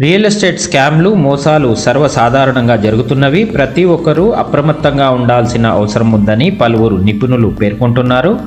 Real estate స్కామ్లు మోసాలు సర్వసాధారణంగా జరుగుతున్నవి. ప్రతి ఒక్కరూ అప్రమత్తంగా ఉండాల్సిన అవసరం ఉందని పలువురు నిపుణులు పేర్కొంటున్నారు.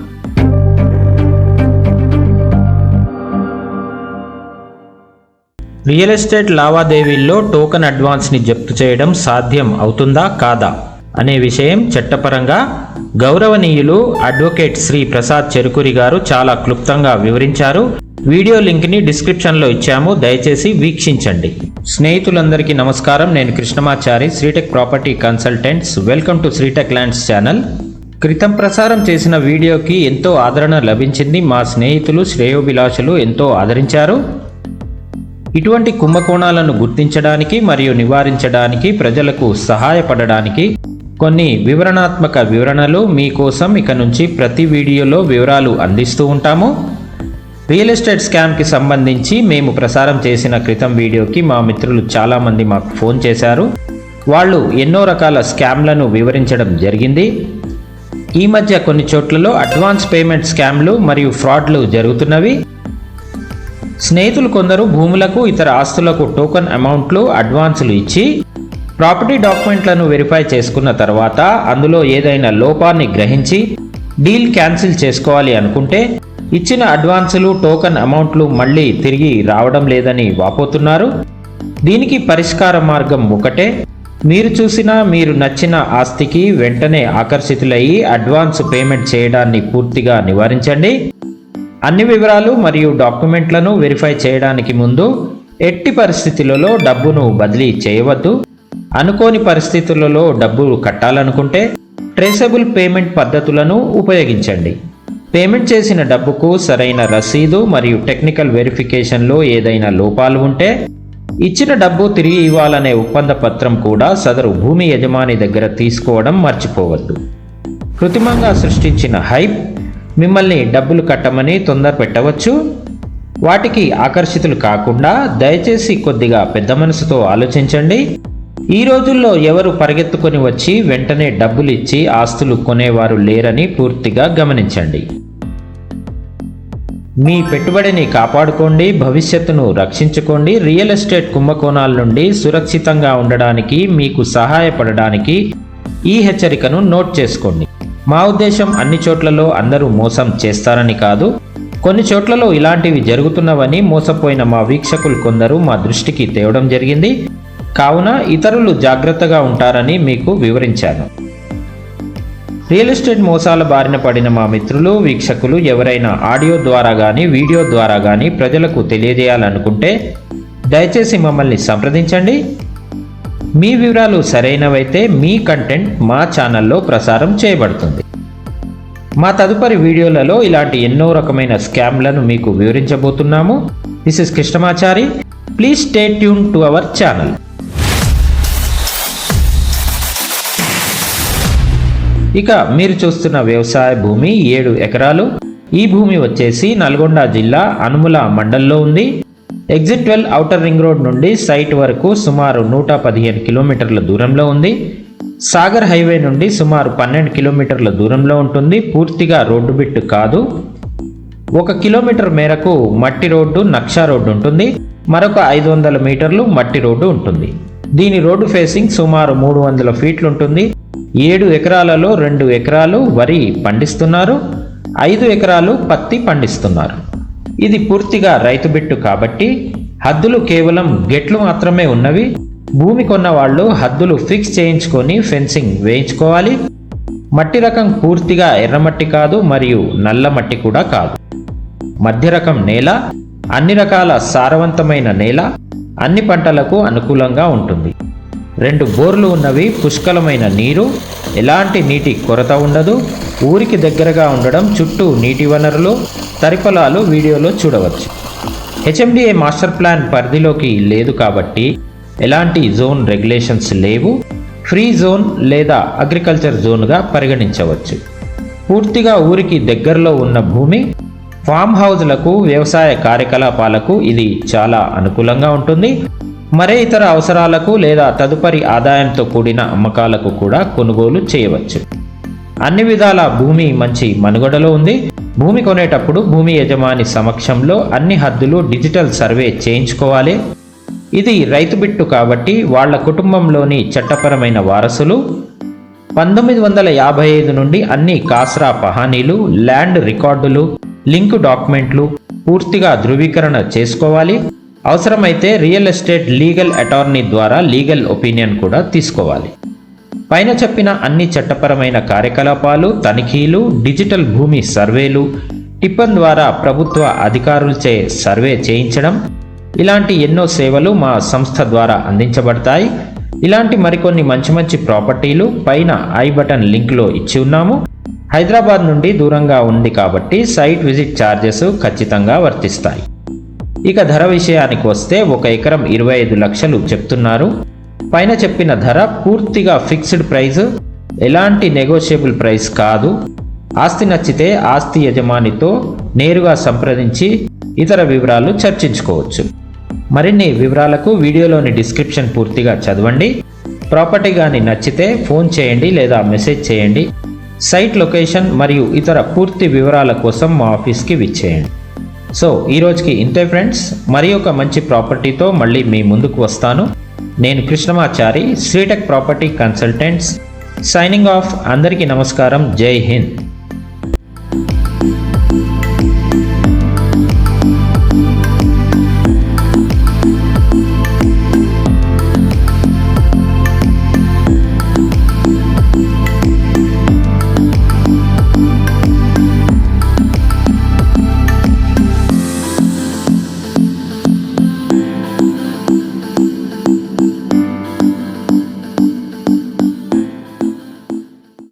రియల్ ఎస్టేట్ లావాదేవీల్లో టోకెన్ అడ్వాన్స్ని జప్తు చేయడం సాధ్యం అవుతుందా? కాదా? అనే విషయం చట్టపరంగా గౌరవనీయులు అడ్వకేట్ శ్రీ ప్రసాద్ చెరుకురి గారు చాలా క్లుప్తంగా వివరించారు. వీడియో లింక్ని డిస్క్రిప్షన్లో ఇచ్చాము దయచేసి వీక్షించండి. స్నేహితులందరికీ నమస్కారం. నేను Krishnamachari Sritech property consultants. Welcome to Sritech lands channel. క్రితం ప్రసారం చేసిన వీడియోకి ఎంతో ఆదరణ లభించింది మా స్నేహితులు శ్రేయోభిలాషులు ఎంతో ఆదరించారు. ఇటువంటి కుంభకోణాలను గుర్తించడానికి మరియు నివారించడానికి ప్రజలకు సహాయపడడానికి కొన్ని వివరణాత్మక వివరణలు మీకోసం ఇక నుంచి ప్రతి వీడియోలో వివరాలు అందిస్తూ ఉంటాము. రియల్ ఎస్టేట్ స్కామ్కి సంబంధించి మేము ప్రసారం చేసిన క్రితం వీడియోకి మా మిత్రులు చాలామంది మాకు ఫోన్ చేశారు. వాళ్ళు ఎన్నో రకాల స్కామ్లను వివరించడం జరిగింది. ఈ మధ్య కొన్ని చోట్లలో అడ్వాన్స్ పేమెంట్ స్కామ్లు మరియు ఫ్రాడ్లు జరుగుతున్నవి. స్నేహితులు కొందరు భూములకు ఇతర ఆస్తులకు టోకెన్ అమౌంట్లు అడ్వాన్సులు ఇచ్చి ప్రాపర్టీ డాక్యుమెంట్లను వెరిఫై చేసుకున్న తర్వాత అందులో ఏదైనా లోపాన్ని గ్రహించి డీల్ క్యాన్సిల్ చేసుకోవాలి అనుకుంటే ఇచ్చిన అడ్వాన్సులు టోకెన్ అమౌంట్లు మళ్ళీ తిరిగి రావడం లేదని వాపోతున్నారు. దీనికి పరిష్కార మార్గం ఒకటే. మీరు చూసిన మీరు నచ్చిన ఆస్తికి వెంటనే ఆకర్షితులయ్యి అడ్వాన్స్ పేమెంట్ చేయడాన్ని పూర్తిగా నివారించండి. అన్ని వివరాలు మరియు డాక్యుమెంట్లను వెరిఫై చేయడానికి ముందు ఎట్టి పరిస్థితులలో డబ్బును బదిలీ చేయవద్దు. అనుకోని పరిస్థితులలో డబ్బు కట్టాలనుకుంటే ట్రేసబుల్ పేమెంట్ పద్ధతులను ఉపయోగించండి. పేమెంట్ చేసిన డబ్బుకు సరైన రసీదు మరియు టెక్నికల్ వెరిఫికేషన్లో ఏదైనా లోపాలు ఉంటే ఇచ్చిన డబ్బు తిరిగి ఇవ్వాలనే ఒప్పంద పత్రం కూడా సదరు భూమి యజమాని దగ్గర తీసుకోవడం మర్చిపోవద్దు. కృత్రిమంగా సృష్టించిన హైప్ మిమ్మల్ని డబ్బులు కట్టమని తొందర పెట్టవచ్చు. వాటికి ఆకర్షితులు కాకుండా దయచేసి కొద్దిగా పెద్ద మనసుతో ఆలోచించండి. ఈ రోజుల్లో ఎవరు పరిగెత్తుకొని వచ్చి వెంటనే డబ్బులు ఇచ్చి ఆస్తులు కొనేవారు లేరని పూర్తిగా గమనించండి. మీ పెట్టుబడిని కాపాడుకోండి భవిష్యత్తును రక్షించుకోండి రియల్ ఎస్టేట్ కుంభకోణాల నుండి సురక్షితంగా ఉండడానికి మీకు సహాయపడడానికి ఈ హెచ్చరికను నోట్ చేసుకోండి. మా ఉద్దేశం అన్ని చోట్లలో అందరూ మోసం చేస్తారని కాదు కొన్ని చోట్లలో ఇలాంటివి జరుగుతున్నవని మోసపోయిన మా వీక్షకులు కొందరు మా దృష్టికి తేవడం జరిగింది. కావున ఇతరులు జాగ్రత్తగా ఉంటారని మీకు వివరించాను. రియల్ ఎస్టేట్ మోసాల బారిన పడిన మా మిత్రులు వీక్షకులు ఎవరైనా ఆడియో ద్వారా కానీ వీడియో ద్వారా కానీ ప్రజలకు తెలియజేయాలనుకుంటే దయచేసి మమ్మల్ని సంప్రదించండి. మీ వివరాలు సరైనవైతే మీ కంటెంట్ మా ఛానల్లో ప్రసారం చేయబడుతుంది. మా తదుపరి వీడియోలలో ఇలాంటి ఎన్నో రకమైన స్కామ్లను మీకు వివరించబోతున్నాము. This is Krishnamachari please stay tuned to our channel ఇక మీరు చూస్తున్న వ్యవసాయ భూమి ఏడు ఎకరాలు. ఈ భూమి వచ్చేసి నల్గొండ జిల్లా అనుముల మండల్లో ఉంది. Exit twelve outer ring road నుండి సైట్ వరకు సుమారు నూట పదిహేను కిలోమీటర్ల దూరంలో ఉంది. సాగర్ హైవే నుండి సుమారు పన్నెండు కిలోమీటర్ల దూరంలో ఉంటుంది. పూర్తిగా రోడ్డు బిట్టు కాదు. ఒక కిలోమీటర్ మేరకు మట్టి రోడ్డు నక్షా రోడ్డు ఉంటుంది. మరొక ఐదు వందల మీటర్లు మట్టి రోడ్డు ఉంటుంది. దీని రోడ్డు ఫేసింగ్ సుమారు మూడు వందల ఫీట్లు ఉంటుంది. ఏడు ఎకరాలలో రెండు ఎకరాలు వరి పండిస్తున్నారు ఐదు ఎకరాలు పత్తి పండిస్తున్నారు. ఇది పూర్తిగా రైతు బిట్టు కాబట్టి హద్దులు కేవలం గెట్లు మాత్రమే ఉన్నవి. భూమి కొన్న వాళ్ళు హద్దులు ఫిక్స్ చేయించుకొని ఫెన్సింగ్ వేయించుకోవాలి. మట్టి రకం పూర్తిగా ఎర్రమట్టి కాదు మరియు నల్ల మట్టి కూడా కాదు. మధ్య రకం నేల అన్ని రకాల సారవంతమైన నేల అన్ని పంటలకు అనుకూలంగా ఉంటుంది. రెండు బోర్లు ఉన్నవి పుష్కలమైన నీరు ఎలాంటి నీటి కొరత ఉండదు. ఊరికి దగ్గరగా ఉండడం చుట్టూ నీటి వనరులు తరిపలాలు వీడియోలో చూడవచ్చు. హెచ్ఎండిఏ మాస్టర్ ప్లాన్ పరిధిలోకి లేదు కాబట్టి ఎలాంటి జోన్ రెగ్యులేషన్స్ లేవు. ఫ్రీ జోన్ లేదా అగ్రికల్చర్ జోన్గా పరిగణించవచ్చు. పూర్తిగా ఊరికి దగ్గరలో ఉన్న భూమి ఫామ్ హౌజ్లకు వ్యవసాయ కార్యకలాపాలకు ఇది చాలా అనుకూలంగా ఉంటుంది. మరే ఇతర అవసరాలకు లేదా తదుపరి ఆదాయంతో కూడిన అమ్మకాలకు కూడా కొనుగోలు చేయవచ్చు. అన్ని విధాల భూమి మంచి మనుగడలో ఉంది. భూమి కొనేటప్పుడు భూమి యజమాని సమక్షంలో అన్ని హద్దులు డిజిటల్ సర్వే చేయించుకోవాలి. ఇది రైతు బిట్టు కాబట్టి వాళ్ళ కుటుంబంలోని చట్టపరమైన వారసులు. పంతొమ్మిది వందల యాభై ఐదు నుండి అన్ని కాస్రా పహానీలు ల్యాండ్ రికార్డులు లింక్ డాక్యుమెంట్లు పూర్తిగా ధృవీకరణ చేసుకోవాలి. అవసరమైతే రియల్ ఎస్టేట్ లీగల్ అటార్నీ ద్వారా లీగల్ ఒపీనియన్ కూడా తీసుకోవాలి. పైన చెప్పిన అన్ని చట్టపరమైన కార్యకలాపాలు తనిఖీలు డిజిటల్ భూమి సర్వేలు టిప్పన్ ద్వారా ప్రభుత్వ అధికారులచే సర్వే చేయించడం ఇలాంటి ఎన్నో సేవలు మా సంస్థ ద్వారా అందించబడతాయి. ఇలాంటి మరికొన్ని మంచి మంచి ప్రాపర్టీలు పైన ఐ బటన్ లింక్లో ఇచ్చి ఉన్నాము. హైదరాబాద్ నుండి దూరంగా ఉంది కాబట్టి సైట్ విజిట్ ఛార్జెస్ ఖచ్చితంగా వర్తిస్తాయి. ఇక ధర విషయానికి వస్తే ఒక ఎకరం ఇరవై ఐదు లక్షలు చెప్తున్నారు. పైన చెప్పిన ధర పూర్తిగా ఫిక్స్డ్ ప్రైస్ ఎలాంటి నెగోషియబుల్ ప్రైస్ కాదు. ఆస్తి నచ్చితే ఆస్తి యజమానితో నేరుగా సంప్రదించి ఇతర వివరాలు చర్చించుకోవచ్చు. మరిన్ని వివరాలకు వీడియోలోని డిస్క్రిప్షన్ పూర్తిగా చదవండి. ప్రాపర్టీ కానీ నచ్చితే ఫోన్ చేయండి లేదా మెసేజ్ చేయండి. సైట్ లొకేషన్ మరియు ఇతర పూర్తి వివరాల కోసం మా ఆఫీస్కి విచ్చేయండి. సో ఈ రోజుకి ఇంతే ఫ్రెండ్స్ మరి ఒక మంచి ప్రాపర్టీతో మళ్ళీ మీ ముందుకు వస్తాను. నేను Krishnamachari Sritech property consultants signing off అందరికీ నమస్కారం. జై హింద్.